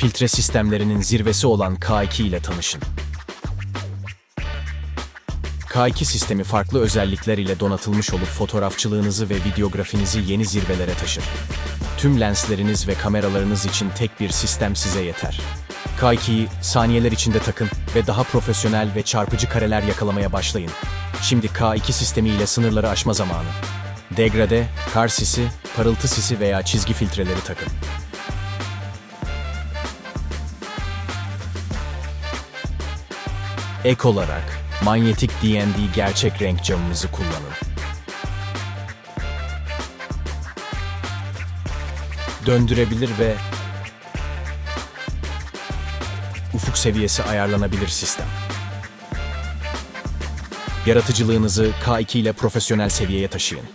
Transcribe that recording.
filtre sistemlerinin zirvesi olan K2 ile tanışın. K2 sistemi farklı özellikler ile donatılmış olup fotoğrafçılığınızı ve videografinizi yeni zirvelere taşır. Tüm lensleriniz ve kameralarınız için tek bir sistem size yeter. K2'yi saniyeler içinde takın ve daha profesyonel ve çarpıcı kareler yakalamaya başlayın. Şimdi K2 sistemi ile sınırları aşma zamanı. Degrade, kar sisi, parıltı sisi veya çizgi filtreleri takın. Ek olarak manyetik D&D gerçek renk camımızı kullanın. Döndürebilir ve ufuk seviyesi ayarlanabilir sistem. Yaratıcılığınızı K2 ile profesyonel seviyeye taşıyın.